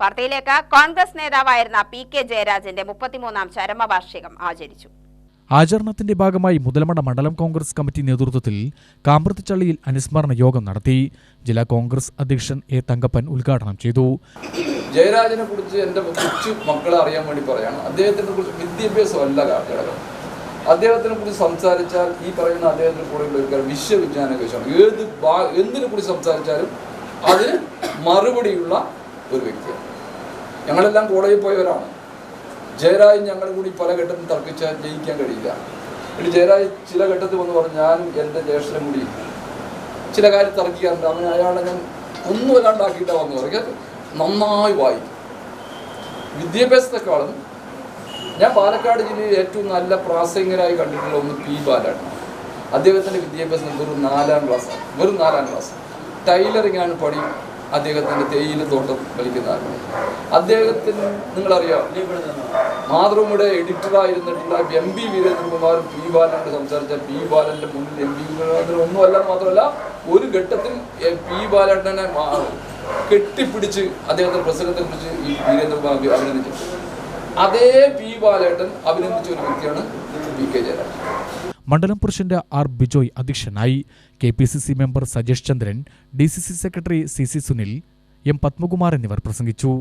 വാർത്തയിലേക്ക് കോൺഗ്രസ് നേതാവായിരുന്ന P K ജയരാജന്റെ മുപ്പത്തിമൂന്നാം ചരമവാർഷികം ആചരിച്ചു. ആചരണത്തിന്റെ ഭാഗമായി മുതലമട മണ്ഡലം കോൺഗ്രസ് കമ്മിറ്റി നേതൃത്വത്തിൽ കാമ്പ്രത്തിച്ചള്ളിയിൽ അനുസ്മരണ യോഗം നടത്തി. ജില്ലാ കോൺഗ്രസ് അധ്യക്ഷൻ എ തങ്കപ്പൻ ഉദ്ഘാടനം ചെയ്തു. ജയരാജനെ കുറിച്ച് എന്റെ കൊച്ചു മക്കളെ അറിയാൻ വേണ്ടി പറയാണ്. അദ്ദേഹത്തിനെ കുറിച്ച് വിദ്യാഭ്യാസമല്ല ഘടകം അദ്ദേഹത്തിനെ കുറിച്ച് സംസാരിച്ചാൽ ഈ പറയുന്ന അദ്ദേഹത്തിന് കൂടെയുള്ള ഒരു വിശ്വവിജ്ഞാന കോശമാണ് ഏത് എന്തിനെ കുറിച്ച് സംസാരിച്ചാലും അതിന് മറുപടിയുള്ള ഒരു വ്യക്തിയാണ്. ഞങ്ങളെല്ലാം കോളേജിൽ പോയവരാണ്. ജയരാജ് ഞങ്ങളുടെ കൂടി പല ഘട്ടത്തിൽ തർക്കിച്ചാൽ ജയിക്കാൻ കഴിയില്ല. എന്നിട്ട് ജയരാജ് ചില ഘട്ടത്തിൽ വന്ന് പറഞ്ഞു ഞാനും എന്റെ ജ്യേഷ്ഠനും കൂടി ചില കാര്യം തർക്കിക്കാറുണ്ട്. അവൻ അയാളെ ഞാൻ ഒന്നും അല്ലാണ്ടാക്കിയിട്ടാ വന്നു പറയുക നന്നായി വായിക്കും. വിദ്യാഭ്യാസത്തെക്കാളും ഞാൻ പാലക്കാട് ജില്ലയിൽ ഏറ്റവും നല്ല പ്രാസംഗികനായി കണ്ടിട്ടുള്ള ഒന്ന് പി ബാലാണ് അദ്ദേഹത്തിന്റെ വിദ്യാഭ്യാസം വെറും നാലാം ക്ലാസ്സാണ്. വെറും നാലാം ക്ലാസ് ടൈലറിംഗ് ആണ് പണി അദ്ദേഹത്തിന്റെ തേയില തോട്ടം കളിക്കുന്ന അദ്ദേഹത്തിന് നിങ്ങളറിയാം മാതൃഭൂമിയുടെ എഡിറ്ററായിരുന്നിട്ടുള്ള എം പി വീരേന്ദ്രകുമാർ പി ബാലനോട് സംസാരിച്ച പി ബാലന്റെ മുന്നിൽ എം പി വീരേന്ദ്രൻ ഒന്നുമല്ല മാത്രമല്ല ഒരു ഘട്ടത്തിൽ പി ബാലനെ കെട്ടിപ്പിടിച്ച് അദ്ദേഹത്തെ പ്രസിഡന്റിനെ കുറിച്ച് ഈ വീരേന്ദ്രകുമാർ അഭിനന്ദിച്ചു. അതേ പി ബാലേട്ടൻ അഭിനന്ദിച്ച ഒരു വ്യക്തിയാണ് പി കെ ജയരാജൻ. മണ്ഡലം പ്രസിഡന്റ് ആർ ബിജോയ് അധ്യക്ഷനായി K P C C member Sajesh Chandran D C C secretary C C Sunil M Padmakumar എന്നിവർ പ്രസംഗിച്ചു.